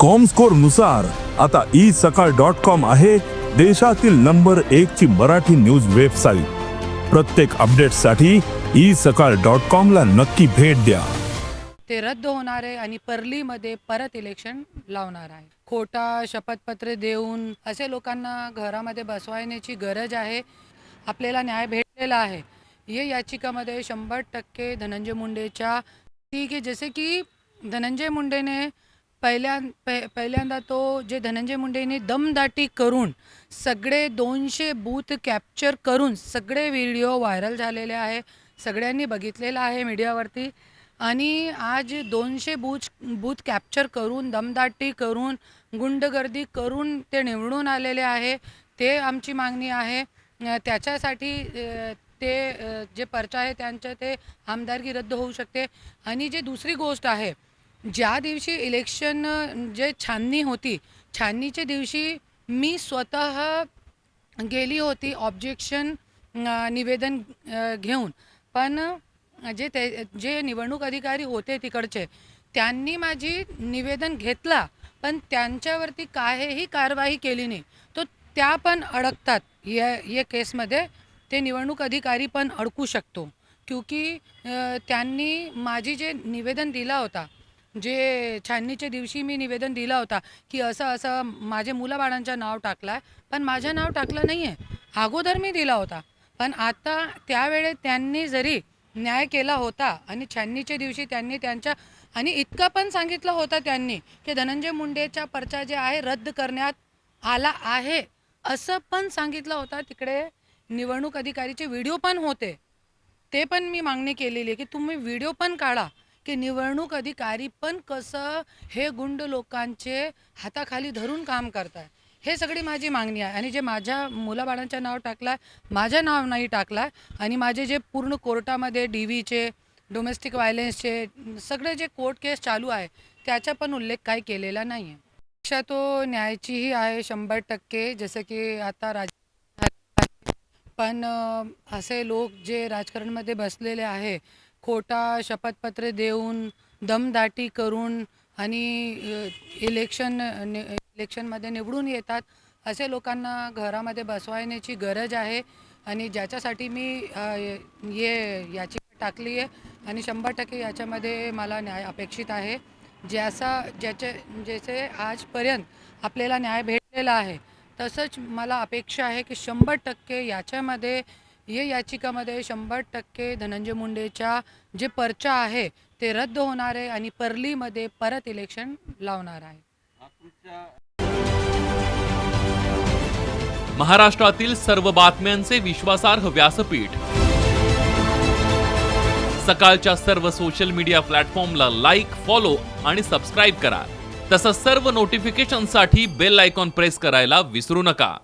कॉमस्कोरनुसार आता ई सकाळ dot com आहे देशातील नंबर एक ची मराठी न्यूज वेबसाईट प्रत्येक अपडेटसाठी ई सकाळ डॉट कॉम ला नक्की भेट द्या. ते रद्द होणार आहे आणि परलीमध्ये परत इलेक्शन लावणार आहे. खोटा शपथपत्र देऊन असे लोकांना घरामध्ये बसवायण्याची गरज आहे. आपल्याला न्याय भेटलेला आहे. ये याचिकामध्ये शंभर टक्के धनंजय मुंडेच्या ती की जसे की धनंजय मुंडेने पहिल्या पै पहिल्यांदा तो जे धनंजय मुंडेने दमदाटी करून सगळे दोनशे बूथ कॅप्चर करून सगळे व्हिडिओ व्हायरल झालेले आहे सगळ्यांनी बघितलेलं आहे मीडियावरती आणि आज दोनशे बूथ बूथ कॅप्चर करून दमदाटी करून गुंडगर्दी करून ते निवडून आलेले आहे ते आमची मागणी आहे. त्याच्यासाठी ते जे पर्चा आहे त्यांचं ते आमदारकी रद्द होऊ शकते. आणि जे दुसरी गोष्ट आहे ज्या दिवशी इलेक्शन जे छाननी होती छाननीच्या दिवशी मी स्वतः गेली होती ऑब्जेक्शन निवेदन घेऊन. पण जे ते जे निवडणूक अधिकारी होते तिकडचे त्यांनी माझी निवेदन घेतला पण त्यांच्यावरती काहीही कारवाई केली नाही. तो त्या पण अडकतात. या या केसमध्ये ते निवडणूक अधिकारी पण अडकू शकतो. क्योंकि त्यांनी माझी जे निवेदन दिला होता जे छाननीच्या दिवशी मी निवेदन दिला होता की असं असं माझ्या मुलाबाळांचं नाव टाकलं आहे पण माझं नाव टाकलं नाही आहे अगोदर मी दिला होता. पण आता त्यावेळे त्यांनी जरी न्याय केला होता आणि छाननीच्या दिवशी त्यांनी त्यांच्या आणि इतकं पण सांगितलं होतं त्यांनी की धनंजय मुंडेचा पर्चा जे आहे रद्द करण्यात आला आहे. असं पण सांगितलं होतं. तिकडे निवडणूक अधिकारीचे व्हिडिओ पण होते. ते पण मी मागणी केलेली आहे की तुम्ही व्हिडिओ पण काढा. की निवडणूक अधिकारी पण कसं हे गुंड लोकांचे हाताखाली धरून काम करताय. हे सगळी माझी मागणी आहे. आणि जे माझ्या मुलाबाळांच्या नाव टाकलं आहे माझं नाव नाही टाकला आहे आणि माझे जे पूर्ण कोर्टामध्ये डी व्हीचे डोमेस्टिक व्हायलेन्सचे सगळे जे कोर्ट केस चालू आहे त्याचा पण उल्लेख काही केलेला नाही आहे शिक्षा तो न्यायाचीही आहे शंभर टक्के. जसं की आता राज पण असे लोक जे राजकारणमध्ये बसलेले आहे खोटा शपथपत्र देऊन दमदाटी करून आणि इलेक्शन नि इलेक्शनमध्ये निवडून येतात असे लोकांना घरामध्ये बसवायण्याची गरज आहे आणि ज्याच्यासाठी मी ये याचिका टाकली आहे आणि शंभर टक्के याच्यामध्ये मला न्याय अपेक्षित आहे. ज्याचा ज्याचे ज्याचे आजपर्यंत आपल्याला न्याय भेटलेला आहे तसंच मला अपेक्षा आहे की शंभर टक्के याच्यामध्ये या याचिकामध्ये शंभर टक्के धनंजय मुंडेच्या जे पर्चा आहे ते रद्द होणार आहे आणि परलीमध्ये परत इलेक्शन लावणार आहे. महाराष्ट्रातील सर्व बातम्यांचे विश्वासार्ह व्यासपीठ. सकाळच्या सर्व सोशल मीडिया प्लॅटफॉर्मला लाईक फॉलो आणि सबस्क्राईब करा. तसंच सर्व नोटिफिकेशनसाठी बेल आयकॉन प्रेस करायला विसरू नका.